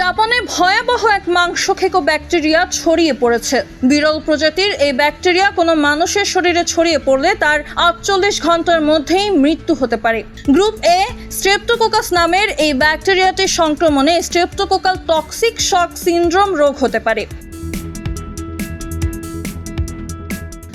জাপানে ভয়াবহ এক মাংস খেকো ব্যাকটেরিয়া ছড়িয়ে পড়েছে। বিরল প্রজাতির এই ব্যাকটেরিয়া কোনো মানুষের শরীরে ছড়িয়ে পড়লে তার আটচল্লিশ ঘণ্টার মধ্যেই মৃত্যু হতে পারে। গ্রুপ এ, স্ট্রেপ্টোকোকাস নামের এই ব্যাকটেরিয়াটির সংক্রমণে স্ট্রেপ্টোকোকাল টক্সিক শক সিন্ড্রোম রোগ হতে পারে।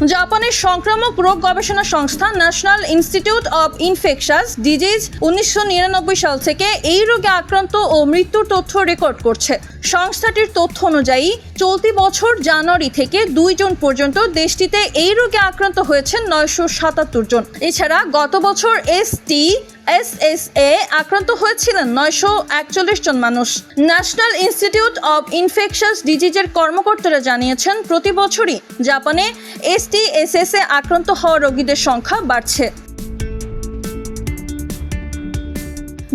জাপানের সংক্রামক রোগ গবেষণা সংস্থা national institute of infectious disease উনিশশো নিরানব্বই সাল থেকে এই রোগে আক্রান্ত ও মৃত্যুর তথ্য রেকর্ড করছে। সংস্থাটির তথ্য অনুযায়ী, চলতি বছর জানুয়ারি থেকে দুই জন পর্যন্ত দেশটিতে এই রোগে আক্রান্ত হয়েছেন নয়শো সাতাত্তর জন। এছাড়া গত বছর এস টি, এস এস এ আক্রান্ত হয়েছিলেন নয়শো একচল্লিশ জন মানুষ। ন্যাশনাল ইনস্টিটিউট অব ইনফেকশাস ডিজিজের কর্মকর্তারা জানিয়েছেন, প্রতি বছরই জাপানে এসটিএসএসএ আক্রান্ত হওয়া রোগীদের সংখ্যা বাড়ছে।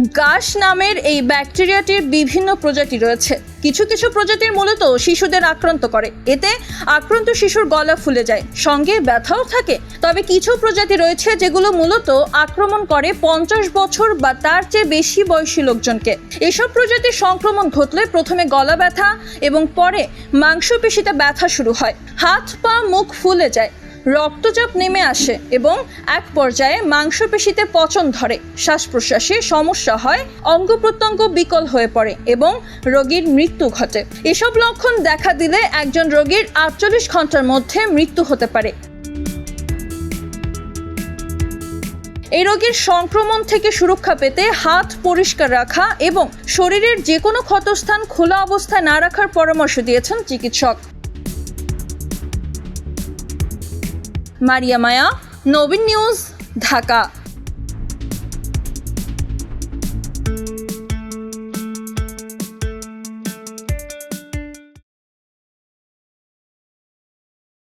গাস নামের এই ব্যাকটেরিয়াটির বিভিন্ন প্রজাতি রয়েছে। কিছু কিছু প্রজাতির মূলত শিশুদের আক্রান্ত করে। এতে আক্রান্ত শিশুর গলা ফুলে যায়, সঙ্গে ব্যথাও থাকে। তবে কিছু প্রজাতি রয়েছে যেগুলো মূলত আক্রমণ করে পঞ্চাশ বছর বা তার চেয়ে বেশি বয়সী লোকজনকে। এসব প্রজাতির সংক্রমণ ঘটলে প্রথমে গলা ব্যথা এবং পরে মাংসপেশিতে ব্যথা শুরু হয়। হাত, পা, মুখ ফুলে যায়। রক্তচাপ নেমে আসে এবং এক পর্যায়ে মাংসপেশিতে পচন ধরে। শ্বাস প্রশ্বাসে সমস্যা হয়, অঙ্গ প্রত্যঙ্গ বিকল হয়ে পড়ে এবং রোগীর মৃত্যু ঘটে। এসব লক্ষণ দেখা দিলে একজন রোগীর আটচল্লিশ ঘণ্টার মধ্যে মৃত্যু হতে পারে। এই রোগের সংক্রমণ থেকে সুরক্ষা পেতে হাত পরিষ্কার রাখা এবং শরীরের যে কোনো ক্ষতস্থান খোলা অবস্থায় না রাখার পরামর্শ দিয়েছেন চিকিৎসক। মারিয়া মায়া নবীন নিউজ ঢাকা